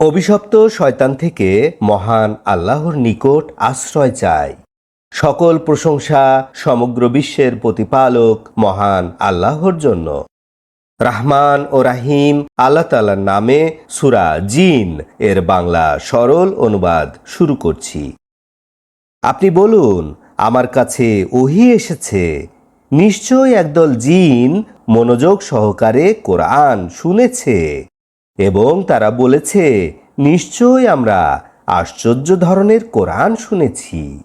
অভিশপ্ত শয়তান থেকে মহান আল্লাহর নিকট আশ্রয় চাই। সকল প্রশংসা সমগ্র বিশ্বের প্রতিপালক মহান আল্লাহর জন্য। রাহমান ও রাহিম আল্লাহ তালার নামে সুরা জিন এর বাংলা সরল অনুবাদ শুরু করছি। আপনি বলুন, আমার কাছে ওহি এসেছে। নিশ্চয় একদল জিন মনোযোগ সহকারে কোরআন শুনেছে। এবং তারা বলেছে নিশ্চয় আমরা আশ্চর্য ধরনের কোরআন শুনেছি।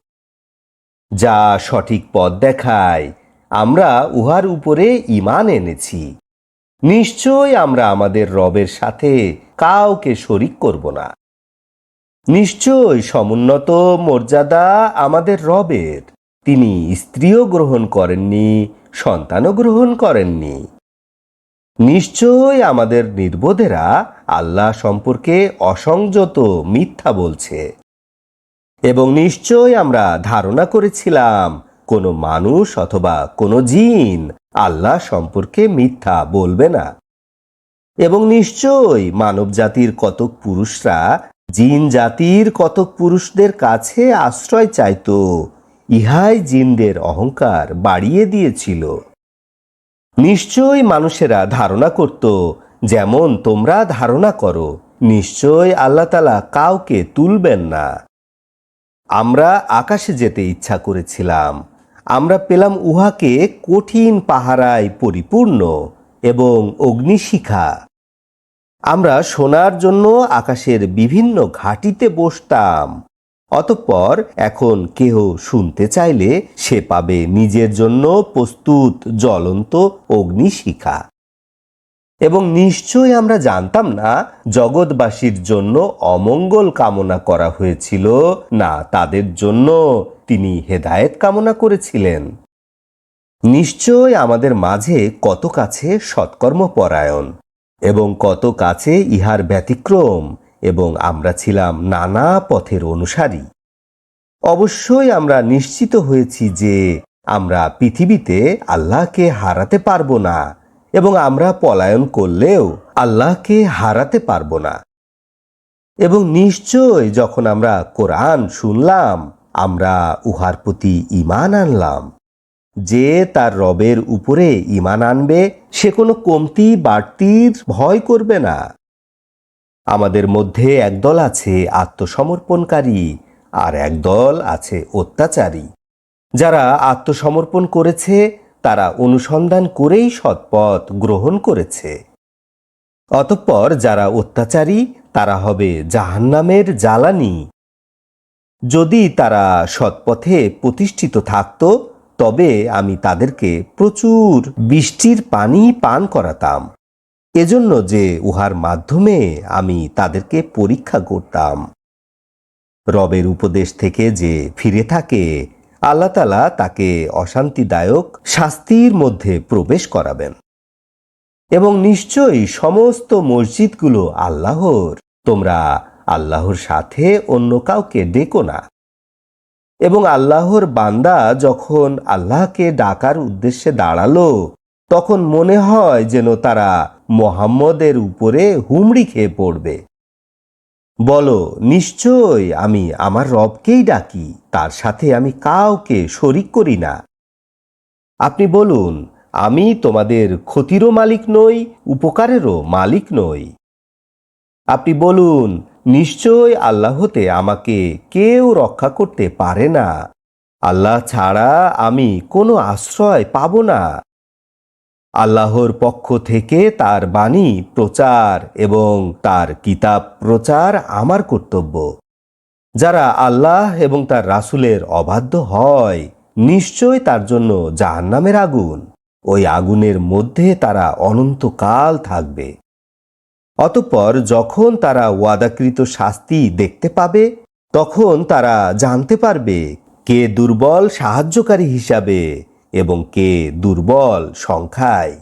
যা সঠিক পথ দেখায়, আমরা উহার উপরে ইমান এনেছি। নিশ্চয় আমরা আমাদের রবের সাথে কাউকে শরিক করব না। নিশ্চয় সমুন্নত মর্যাদা আমাদের রবের। তিনি স্ত্রীও গ্রহণ করেননি, সন্তানও গ্রহণ করেননি। নিশ্চয় আমাদের নির্বোধেরা আল্লাহ সম্পর্কে অসংযত মিথ্যা বলছে। এবং নিশ্চয় আমরা ধারণা করেছিলাম, কোনো মানুষ অথবা কোনো জিন আল্লাহ সম্পর্কে মিথ্যা বলবে না। এবং নিশ্চয় মানব জাতির কতক পুরুষরা জিন জাতির কতক পুরুষদের কাছে আশ্রয় চাইত, ইহাই জিনদের অহংকার বাড়িয়ে দিয়েছিল। নিশ্চয় মানুষেরা ধারণা করত, যেমন তোমরা ধারণা করো, নিশ্চয় আল্লাহ তালা কাউকে তুলবেন না। আমরা আকাশে যেতে ইচ্ছা করেছিলাম, আমরা পেলাম উহাকে কঠিন পাহারায় পরিপূর্ণ এবং অগ্নিশিখা। আমরা শোনার জন্য আকাশের বিভিন্ন ঘাটিতে বসতাম অতঃপর এখন কেহ শুনতে চাইলে সে পাবে নিজের জন্য প্রস্তুত জ্বলন্ত অগ্নিশিখা। এবং নিশ্চয় আমরা জানতাম না, জগৎবাসীর জন্য অমঙ্গল কামনা করা হয়েছিল, না তাদের জন্য তিনি হেদায়েত কামনা করেছিলেন। নিশ্চয় আমাদের মাঝে কত কাছে সৎকর্ম পরায়ণ এবং কত কাছে ইহার ব্যতিক্রম এবং আমরা ছিলাম নানা পথের অনুসারী। অবশ্যই আমরা নিশ্চিত হয়েছি যে আমরা পৃথিবীতে আল্লাহকে হারাতে পারব না এবং আমরা পলায়ন করলেও আল্লাহকে হারাতে পারব না। এবং নিশ্চয় যখন আমরা কোরআন শুনলাম, আমরা উহার প্রতি ইমান আনলাম। যে তার রবের উপরে ইমান আনবে, সে কোনো কমতি বাড়তির ভয় করবে না। আমাদের মধ্যে একদল আছে আত্মসমর্পণকারী আর একদল আছে অত্যাচারী। যারা আত্মসমর্পণ করেছে, তারা অনুসন্ধান করেই সৎপথ গ্রহণ করেছে। অতঃপর যারা অত্যাচারী, তারা হবে জাহান্নামের জ্বালানি। যদি তারা সৎপথে প্রতিষ্ঠিত থাকত, তবে আমি তাদেরকে প্রচুর বৃষ্টির পানি পান করাতাম। এজন্য যে উহার মাধ্যমে আমি তাদেরকে পরীক্ষা করতাম। রবের উপদেশ থেকে যে ফিরে থাকে, আল্লাহ তালা তাকে অশান্তিদায়ক শাস্তির মধ্যে প্রবেশ করাবেন। এবং নিশ্চয়ই সমস্ত মসজিদগুলো আল্লাহর, তোমরা আল্লাহর সাথে অন্য কাউকে ডেকো না। এবং আল্লাহর বান্দা যখন আল্লাহকে ডাকার উদ্দেশ্যে দাঁড়াল তখন মনে হয় যেন তারা মোহাম্মদের উপরে হুমড়ি খেয়ে পড়বে। বলো, নিশ্চয় আমি আমার রবকেই ডাকি, তার সাথে আমি কাউকে শরিক করি না। আপনি বলুন, আমি তোমাদের ক্ষতিরও মালিক নই, উপকারেরও মালিক নই। আপনি বলুন, নিশ্চয় আল্লাহতে আমাকে কেউ রক্ষা করতে পারে না। আল্লাহ ছাড়া আমি কোনো আশ্রয় পাব না। আল্লাহর পক্ষ থেকে তার বাণী প্রচার এবং তার কিতাব প্রচার আমার কর্তব্য। যারা আল্লাহ এবং তার রাসুলের অবাধ্য হয়, নিশ্চয় তার জন্য জাহান্নামের আগুন। ওই আগুনের মধ্যে তারা অনন্তকাল থাকবে। অতঃপর যখন তারা ওয়াদাকৃত শাস্তি দেখতে পাবে, তখন তারা জানতে পারবে কে দুর্বল সাহায্যকারী হিসাবে এবং কে দুর্বল সংখ্যায়।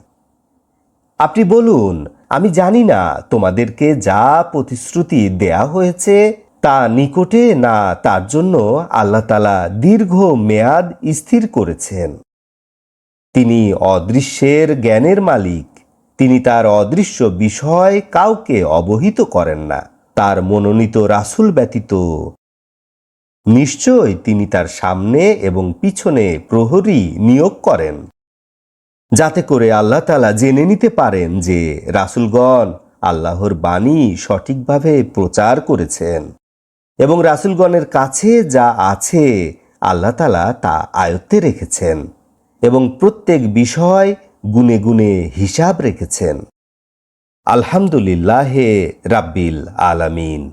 আপনি বলুন, আমি জানি না তোমাদেরকে যা প্রতিশ্রুতি দেয়া হয়েছে তা নিকটে না তার জন্য আল্লাহ তালা দীর্ঘ মেয়াদ স্থির করেছেন। তিনি অদৃশ্যের জ্ঞানের মালিক। তিনি তার অদৃশ্য বিষয় কাউকে অবহিত করেন না। তার মনোনীত রাসূল ব্যতীত নিশ্চয় তিনি তার সামনে এবং পিছনে প্রহরী নিয়োগ করেন। যাতে করে আল্লাহ তালা জেনে নিতে পারেন যে রাসূলগণ আল্লাহর বাণী সঠিকভাবে প্রচার করেছেন এবং রাসূলগণের কাছে যা আছে আল্লাহ তালা তা আয়ত্তে রেখেছেন এবং প্রত্যেক বিষয় গুনে গুনে হিসাব রেখেছেন। আলহামদুলিল্লাহে রাব্বিল আলামিন।